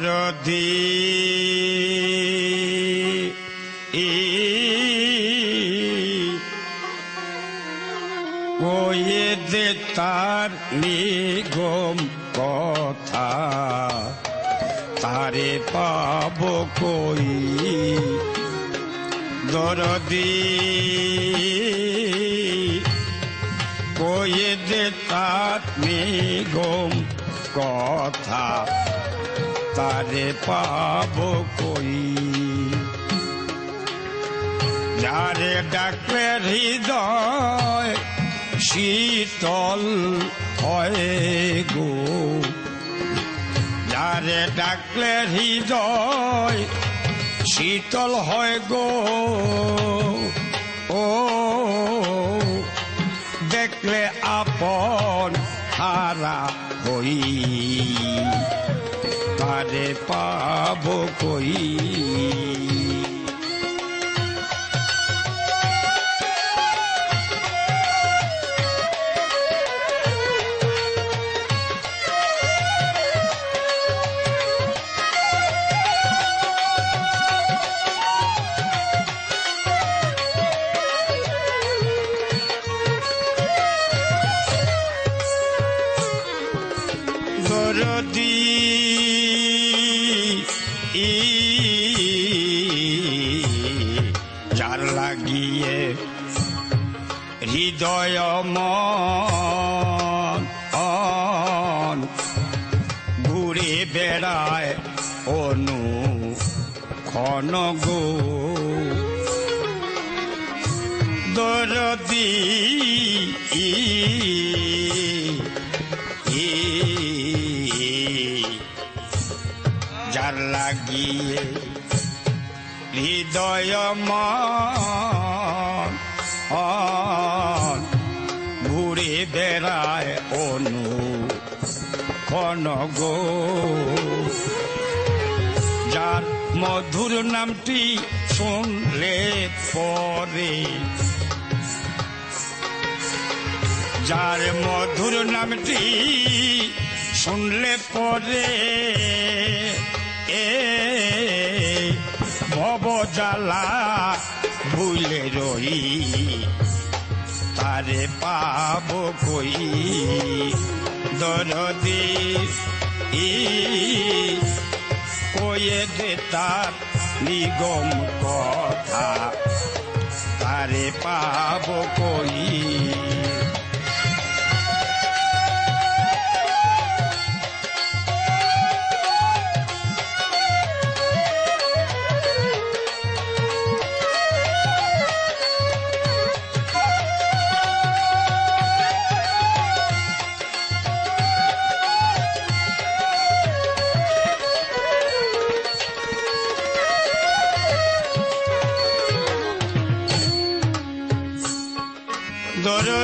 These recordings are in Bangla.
দরদি কয়ে দে তার নিগম কথা, তারে পাব কই? দরদি। কয়ে দে তার নিগম কথা তারে পাব কই? যারে ডাকলে হৃদয়, শীতল হয় গো। যারে ডাকলে হৃদয়, শীতল হয় গো। ও, দেখলে আপন হারা হই। তারে পাব কই হৃদয় মন ঘুরে বেড়ায় অনু ক্ষণ গো। দরদি যার লাগিয়ে হৃদয় মন ঘুরে বেড়ায় অনু ক্ষণ গো। যার মধুর নামটি শুনলে পরে। যার মধুর নামটি শুনলে পরে। এ ভব জ্বালা ভুলে রই তারে পাব কই? দরদি ই কয়ে দে তার নিগম কথা আরে পাব কই?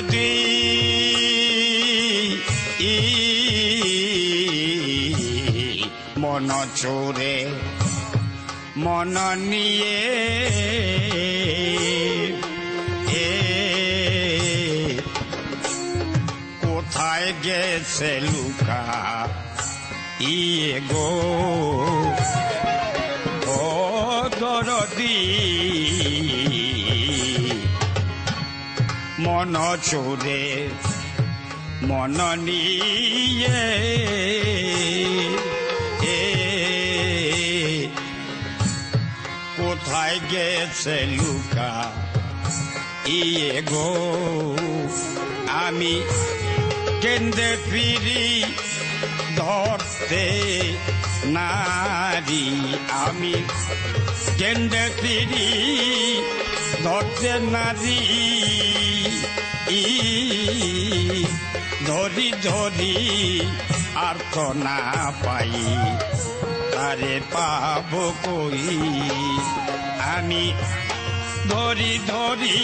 দরদি মন চোরে মন নিয়ে এ কোথায় গেছে লুকা? ইয়ে গো। ও দরদি। মন চোরে মন নিয়ে কোথায় গেছে লুকা? ইয়ে গো, আমি কেন্দ্রে ফিরি, ধরতে নারী, আমি কেন্দ্রে ফিরি, ধরতে নারী। ই ধরি ধরি আর না পাই। তারে পাব কই? আমি ধরি ধরি,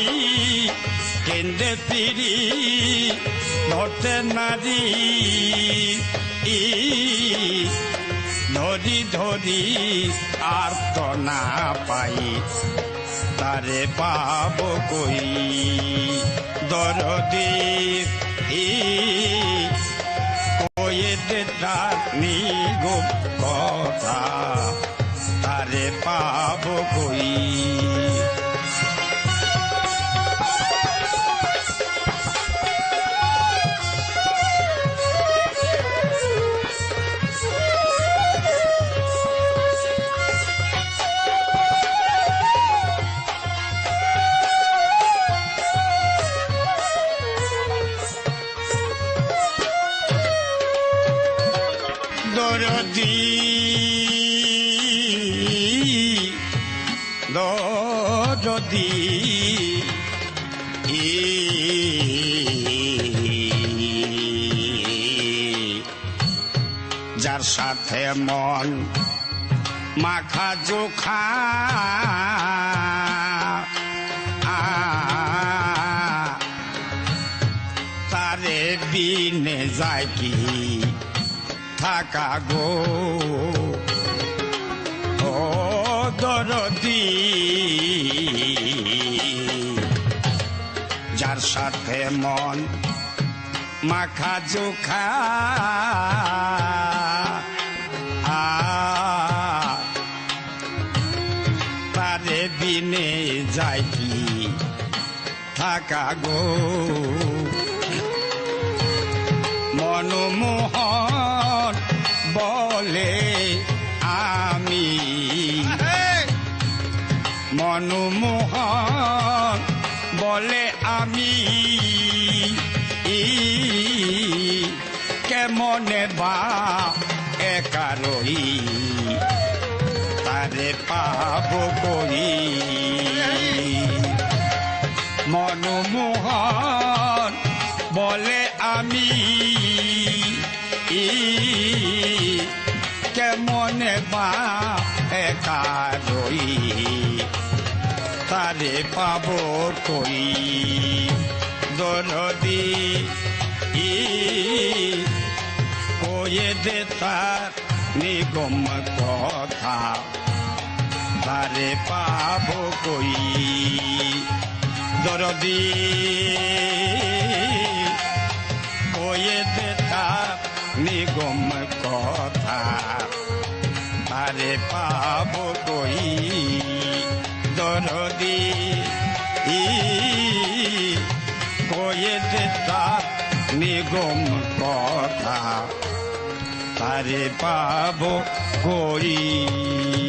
কেন্দ্রে ফিরি ধরতে নারী। ই, ধরি ধরি আর না পাই। তারে পাব কই? দরদি। ই কয়ে দে তার নিগম কথা তারে পাব কই? দরদি যার সাথে মন মাখা জোখা তারে বিনে যায় কি থাকা গো? দরদি। যার সাথে মন মাখা জোখা তারে বিনে যায় কি থাকা গো। মনমোহন বলে মনমোহন বলে আমি কেমনে বা একারই তারে পাব করি মনমোহন বলে আমি কেমনে বা একা রই? তারে পাব কই? দরদি, ই, কয়ে দে তার নিগম কথা। তারে পাব কই? দরদি, কয়ে দে তার নিগম কথা। তারে পাব কই? দরদি। দে তার নিগম কথা তারে পাব কই?